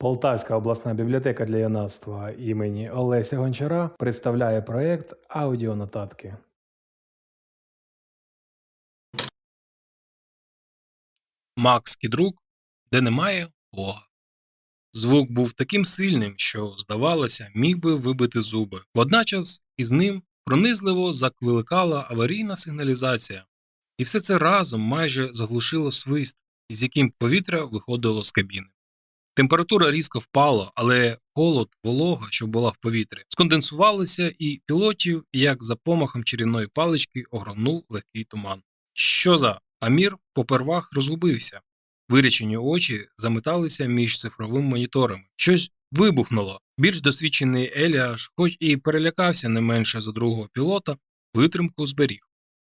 Полтавська обласна бібліотека для юнацтва імені Олеся Гончара представляє проект аудіонотатки. Макс Кідрук, де немає Бога. Звук був таким сильним, що, здавалося, міг би вибити зуби. Водночас із ним пронизливо заквиликала аварійна сигналізація, і все це разом майже заглушило свист, із яким повітря виходило з кабіни. Температура різко впала, але холод, волога, що була в повітрі, сконденсувалися, і пілотів, як за помахом чарівної палички, огорнув легкий туман. Що за? Амір попервах розгубився. Вирічені очі заметалися між цифровими моніторами. Щось вибухнуло. Більш досвідчений Еліаш, хоч і перелякався не менше за другого пілота, витримку зберіг.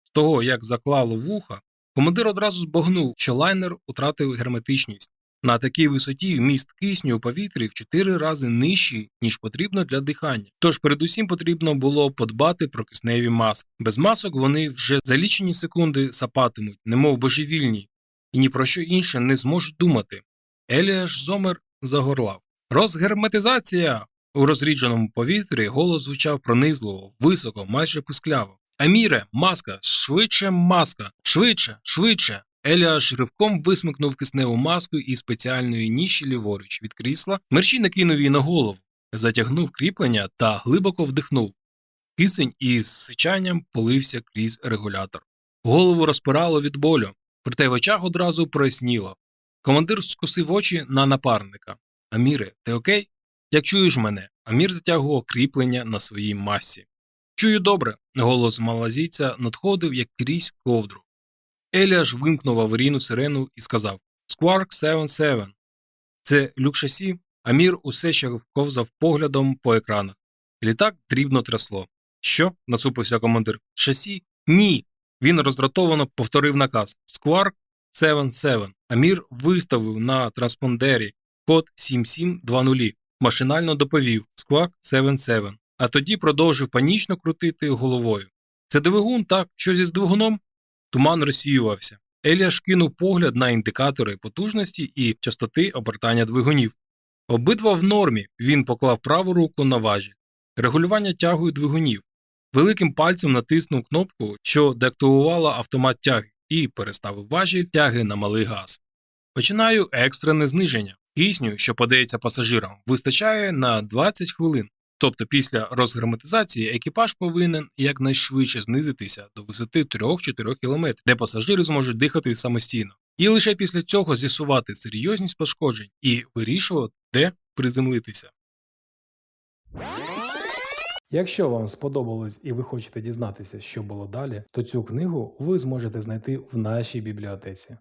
З того, як заклало вуха, командир одразу збагнув, що лайнер утратив герметичність. На такій висоті вміст кисню у повітрі в чотири рази нижчий, ніж потрібно для дихання. Тож передусім потрібно було подбати про кисневі маски. Без масок вони вже за лічені секунди сапатимуть, немов божевільні, і ні про що інше не зможуть думати. Еліаш Зомер загорлав. Розгерметизація! У розрідженому повітрі голос звучав пронизливо, високо, майже пискляво. Аміре, маска, швидше маска, швидше, швидше. Еліаш ривком висмикнув кисневу маску із спеціальної ніші ліворуч від крісла, мерщій накинув її на голову, затягнув кріплення та глибоко вдихнув. Кисень із сичанням полився крізь регулятор. Голову розпирало від болю, проте в очах одразу проясніло. Командир скосив очі на напарника. Аміре, ти окей? Як чуєш мене? Амір затягував кріплення на своїй масі. Чую добре. Голос малазійця надходив як крізь ковдру. Еліаш вимкнув аварійну сирену і сказав Скварк 77. Це люк шасі. Амір усе ще ковзав поглядом по екранах. Літак дрібно трясло. Що? насупився командир. Шасі? Ні. Він роздратовано повторив наказ Скварк 77. Амір виставив на транспондері код 7720. Машинально доповів Squawk 77, а тоді продовжив панічно крутити головою. Це двигун, так, що зі двигуном? Туман розсіювався. Еліаш кинув погляд на індикатори потужності і частоти обертання двигунів. Обидва в нормі він поклав праву руку на важіль. Регулювання тягою двигунів. Великим пальцем натиснув кнопку, що деактивувала автомат тяги, і переставив важіль тяги на малий газ. Починаю екстрене зниження. Кисню, що подається пасажирам, вистачає на 20 хвилин. Тобто після розгерметизації екіпаж повинен якнайшвидше знизитися до висоти 3-4 км, де пасажири зможуть дихати самостійно. І лише після цього з'ясувати серйозність пошкоджень і вирішувати, де приземлитися. Якщо вам сподобалось і ви хочете дізнатися, що було далі, то цю книгу ви зможете знайти в нашій бібліотеці.